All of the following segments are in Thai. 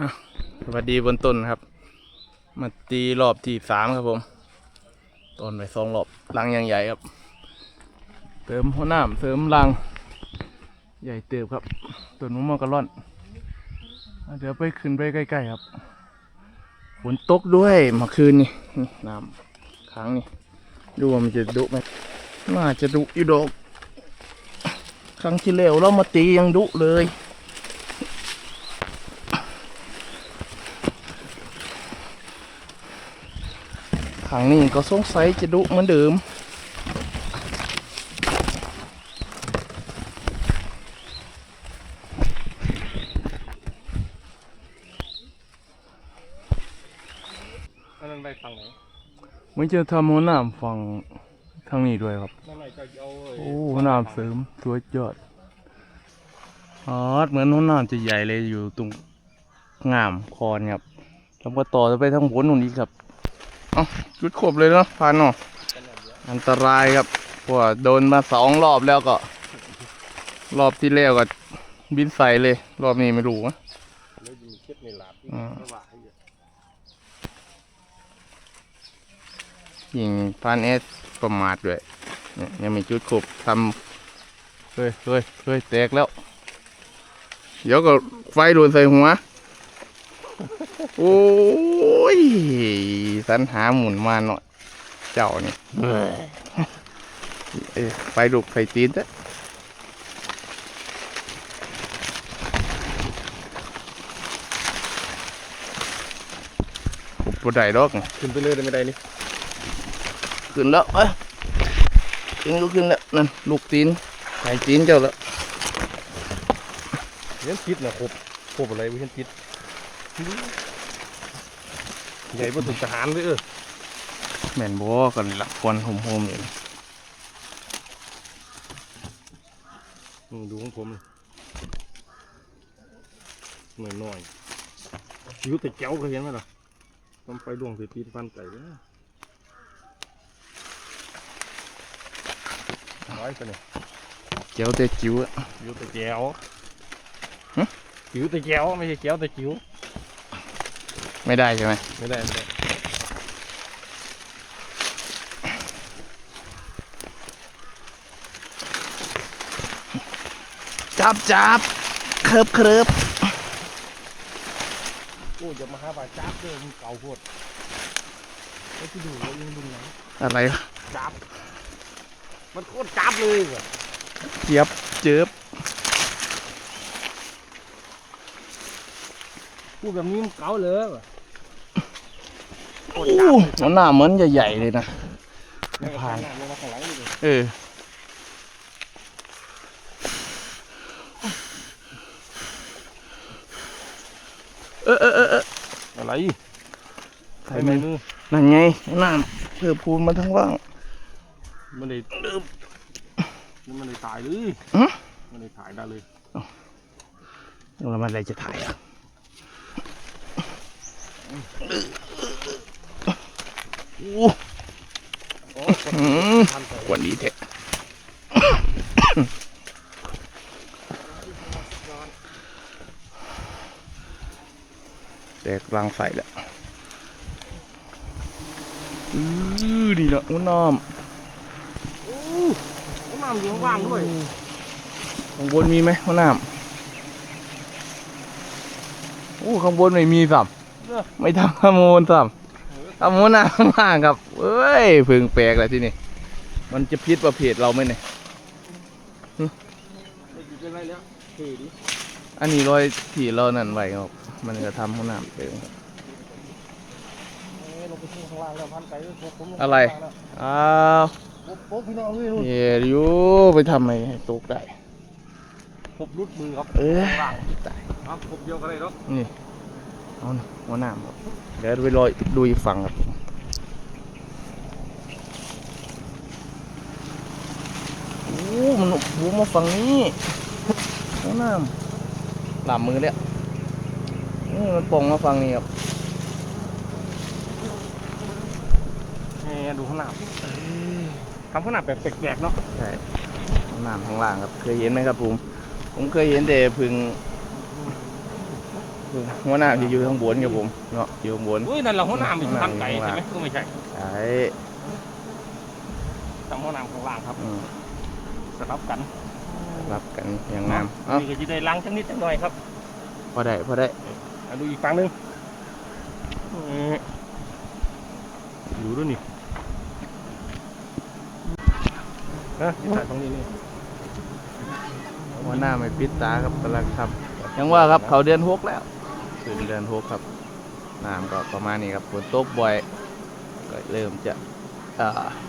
อะสวัสดีบนต้นครับ มาตีรอบที่สามครับผม ต้นไปสองรอบรังยังใหญ่ครับ เติมหัวน้ำเติมรัง ใหญ่เติบครับ ต้นมะม่วงกระล่อน เดี๋ยวไปขึ้นไปใกล้ๆครับ ฝนตกด้วยเมื่อคืนนี่นี่น้ำค้างนี่ ดูว่ามันจะดุไหมน่าจะดุอยู่ดอก ครั้งที่แล้วเรามาตียังดุเลย ครั้งนี้ก็สงสัยจะดุเหมือนเดิมอันนั้นไปฝั่งไหนมันจะทำหัวหน้ำฝั่งทางนี้ด้วยครับ นั่นไหนจะเอาเอ้ยโอ้หัวหน้ำเสริมสวยยอดอ๋อเหมือนหัวหน้ำจะใหญ่เลยอยู่ตรงงามคอนครับแล้วก็ต่อจะไปทางบนนู่นอีกครับ เอ้าจุดขบเลยเนาะพานเนาะอันตรายครับเพราะว่าโดนมาสองรอบแล้วก็ รอบที่แล้วก็บินใส่เลย รอบนี้ไม่รู้นะแล้วมีเช็ดในหลาบที่อ่าระหว่างให้เยอะยิงพานเอสประมาทด้วยเนี่ยยังมีจุดขบทำเฮ้ยเฮ้ยเฮ้ยแตกแล้ว เดี๋ยวก็ไฟโดนใส่หัว โอ้ย สันหาหมุนมาหน่อย เจ้านี่เอ้ยไฟลุกไฟตีนซะบ่ได้ดอกนี่ขึ้นไปเลยได้ไม่ได้นี่ขึ้นแล้วเอ้ยขึ้นก็ขึ้นแล้วนั่นลูกตีนไข่ตีนเจ้าแล้วเห็นพิษนะครบครบอะไรไม่เห็นพิษ ใหญ่พอถึงทหารเลยเออแม่นบ่กันละควันโฮมๆเลยอืมดูของผมหน่อยหน่อยๆอยู่แต่เจ้าก็เห็นไหมล่ะต้องไปดวงใส่ปีนฟันไก่เลยร้อยไปเนี่ยเจ้าแต่จิ๋วอะอยู่แต่แก้วหึจิ๋วแต่แก้วไม่ใช่แก้วแต่จิ๋ว ไม่ได้ใช่ไหมไม่ได้ไม่ได้จับจับเคิบเคิบโอ้ยอย่ามาหาว่าจับเด้อมึงเก่าโคตรไอ้ที่ดูแล้วยังดูหนังอะไรวะจับ มันโคตรจับเลยว่ะเจี๊ยบเจี๊ยบพูดแบบนี้มันเก่าเลยว่ะโคโอ้ตรจับเลยมันหน้าเหมือนใหญ่ๆเลยนะไม่ผ่านลงมาข้างหลังนี่เลยเออเออเออเออเอออะไรใส่ใส่มืในอมือนั่นไงหน้าเพื่อพูนมาทั้งล่างมันเลยมันเลยตายเลยฮะมันเลยถ่ายได้เลยแล้วมันอะไรจะถ่ายอะโอ้โอ้หืมทันใส่กวนดีเทะแตกรังใส่แล้วอือดีเนาะอุ้นน้โอ้ห้องน้ำอยู่ข้างล่างด้วยำข้างบนมีไหมห้องน้ำโอ้ข้างบนไม่มีสับเออไม่ทำขโมยสับ ทำหัวหน้าข้างล่างครับเอ้ยเพึ่งแปลกเลยที่นี่ มันจะพิษประเภทเราไหมเนี่ยไม่อยู่เป็นไรแล้วเท่ดิอันนี้รอยที่เรานั่นไว้ครับมันก็ทำห้องน้ำเองครับเอ้ยลงไปที่ข้างล่างแล้วพันไก่เลยผมลงปอะไรข้างล่างแล้วอ้าวโป๊ะโป๊ะพี่น้องเลยนู่นเย่อยู่ไปทำไมให้ตกได้ผมรุดมือครับ เออข้างล่างตายครับผมเดียวกันเลยเนาะนี่ เอาหน่ะหัวหน้ำครับเดี๋ยวไปลอยดูอีกฝั่งครับโอ้มันบูมาฝั่งนี้หัวหน้ำหลามมือเลยนี่มันป่องมาฝั่งนี้ครับแหมดูข้างหน้าทำข้างหน้าแบบแปลกๆเนาะใช่ห้องน้ำข้างล่างครับ เคยเห็นไหมครับผม ผมเคยเห็นแต่พึ่ง หัวหน้าจะอยู่ข้างบนครับผมเนาะอยู่ข้างบนอุ้ยนั่นเราหัวหน้ามันอยู่ทางไกลหัวหน้าใช่ไหมก็ไม่ใช่ใช่ทางหัวหน้าข้างล่างครับอืมสลับกันรับกันอย่างงามเอ้านี่ก็จะได้ล้างจังนิดจังหน่อยครับ พอได้พอได้มาดูอีกฝั่งหนึงอยู่ด้วยนี่นะถ่ายตรงนี้นี่หัวหน้าไม่ปิดตาครับกำลังทำยังว่าครับเขาเดือนหกแล้ว ถึงเดือนหกครับน้ำก็ประมาณนี้ครับฝนตกบ่อยก็เริ่มจะ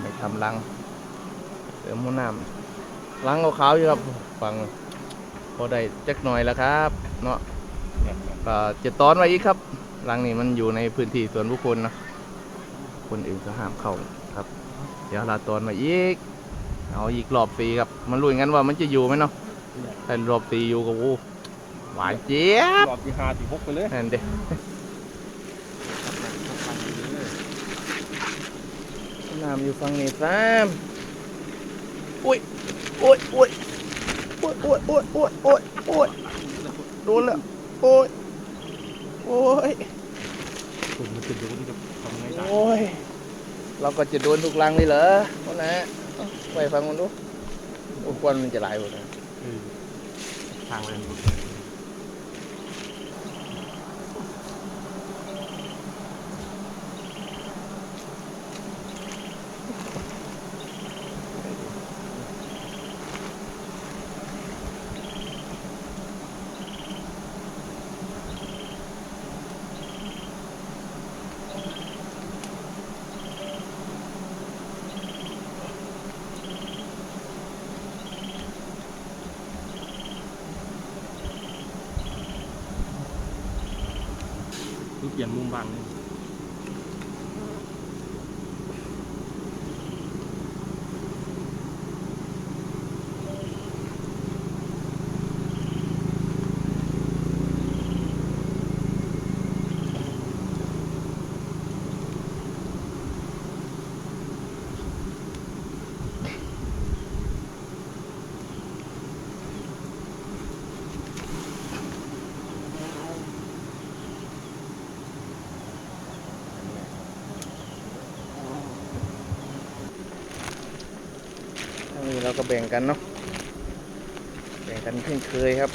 ไม่ทำรังเติมหัวหน้ำรังขาวๆอยู่ครับฟังพอได้จักหน่อยแล้วครับเนาะเนี่ยก็จะตอนไว้อีกครับรังนี้มันอยู่ในพื้นที่ส่วนบุคคลนะคนอื่นก็ห้ามเข้าครับ เดี๋ยวเราตอนมาอีก เอาอีกรอบปีครับ มันรู้กันว่ามันจะอยู่ไหมเนาะถ้ารอบปีอยู่ก็โอ้ หวานเจี๊ยบรอบที่ห้าที่หกไปเลยนั่นเด็น้ำอยู่ฝั่งนี้ซ้ำอุ้ยอุ้ยอุ้ยอุ้ยอุ้ยอุ้ยอุ้ยอุ้ยอุ้ยโดนแล้วโอ้ยโอ้ยผมมันจะโดนกับทำไงได้โอ้ยเราก็จะโดนทุกรังเลยเหรอคนนะเอาไปฟังมันดูโอ้ควันมันจะไหลหมดเลยเออทางเล อย่างมุมบัง ก็แบ่งกันเนาะแบ่งกันเช่นเคยครับ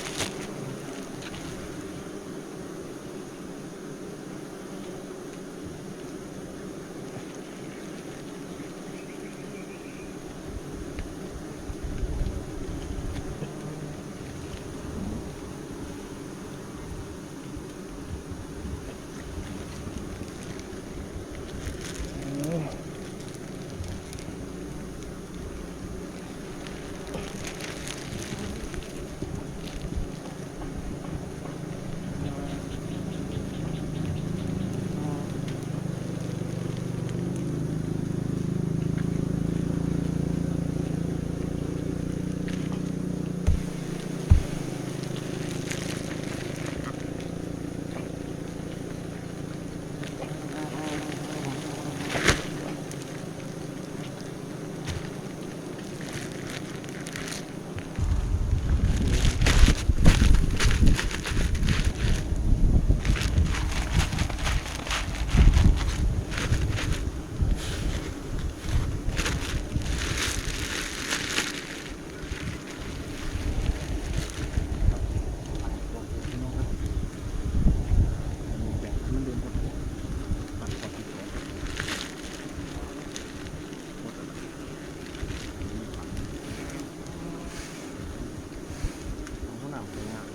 หัวหน้าสวยงาม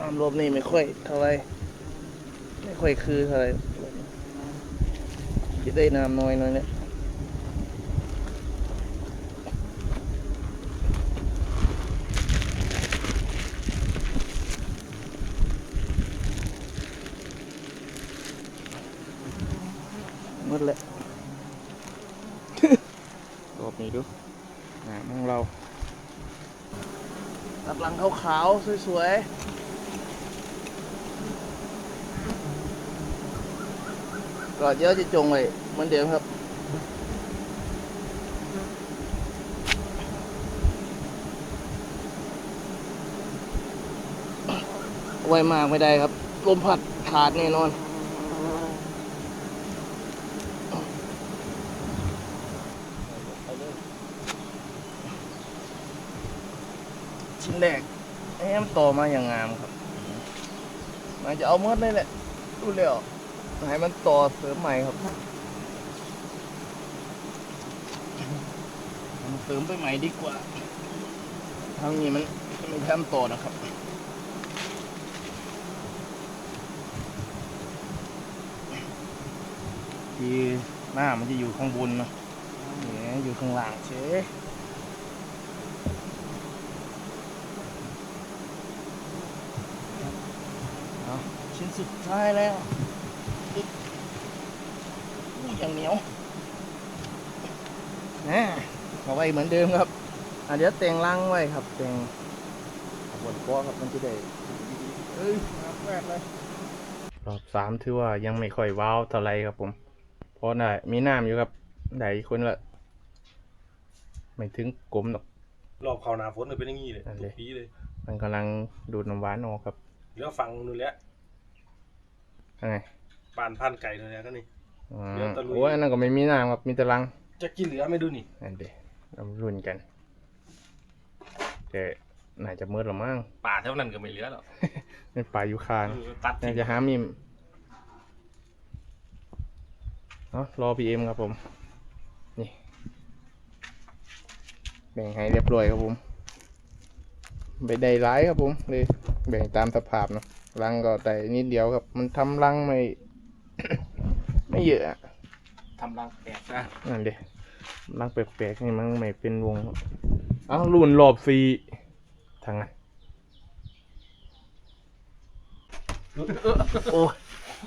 น้ำ รวมนี่ไม่ค่อยเท่าไรไม่ค่อยคือเท่าไรจะได้น้ำน้อยน่อยเนี่ยหมดแล้วรอบนี้ดูน้ำของเราตัดหลังขาวๆ สวยๆ ก็เยอะยวจะจงเลยเหมือนเดิมครับไวมากไม่ได้ครับ ลมพัดขาดแน่นอน ชิ้นแรกแอมโตมาอย่างงามครับ มันจะเอาเมื่อได้แหละ ดูเร็ว ให้มันต่อเสริมใหม่ครับมันเสริมไปใหม่ดีกว่าทางนี้มันไม่ทำต่อนะครับทีหน้ามันจะอยู่ข้างบนเนอะเนี่ยอยู่ข้างล่างเชยเอาชิ้นสุดท้ายแล้วอึ๊บอู้อ ย่างเหนียวนะเอาไว้เหมือนเดิมครับอะเดี๋ยวแต่งรังไว้ครับแต่งบนก้อครับมันจะได้เอ้ยมาแรกเลยรอบสามถือว่ายังไม่ค่อยว้าวเท่าไรครับผมเพราะได้มีน้ำอยู่ครับได้คนละไม่ถึงกลมหรอกรอบเขาหนาฝนเลยเป็นอย่างนี้เลยนั่นทุดิกปีเลย มันกำลังดูดน้ำหวานออกครับเดี๋ยวฟังนู่นแหละยังไงปานพันไก่นู่นแหละก็นี่อ๋อ เดี๋ยวตะลุย โอ้ยอันนั้นก็ไม่มีน้ำครับมีแต่รังจะกินเหลือไม่ดูนี่นั่นเด็เรารุ่นกันแต่น่าจะมืดหรือมั้งป่าเท่านั้นก็ไม่เหลือหรอกเป็นป่ายูคานะเออตัดน่าทิ้งจะหามิมเนาะรอพีเอ็มครับผม นี่ แบ่งให้เรียบร้อยครับผมไปได้ร้ายครับผมเลย แบ่งตามสภาพเนาะรังก็แต่นิดเดียวครับ มันทำรังไม่ ไม่เยอะอะทำรังแตกนะนั่นเด็รังแปลกๆนี่มันไม่เป็นวงเอ้ารุ่นรอบฟรีทางไงโอ้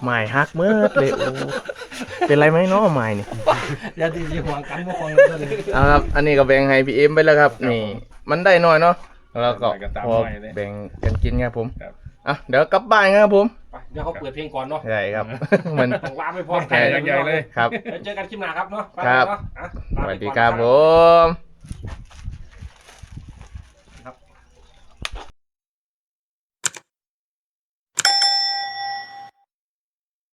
หมายฮักเมื่อเลยโอ้เป็นไรไหมเนาะหมายนี่อย่าตีสีห่วงกันไม่ห่วงกันเลยเอาครับ อันนี้ก็แบ่งให้พี่เอ็มไปแล้วครับ นี่ มันได้น้อยเนาะแล้วก็ได้ก็ตามพอหน่อยเลยแบ่งกันกินครับผมครับ อะเดี๋ยวกลับบ้านครับผมไปเดี๋ยวเขาเปิดเพลงก่อนเนาะใช่ครับเหมือนต้องลาไปพร้อมใช่ใหญ่เลยครับเดี๋ยวเจอกันคลิปหน้าครับเนาะไปครับเนาะอะสลาไปวัสดีก่อนครับนะผม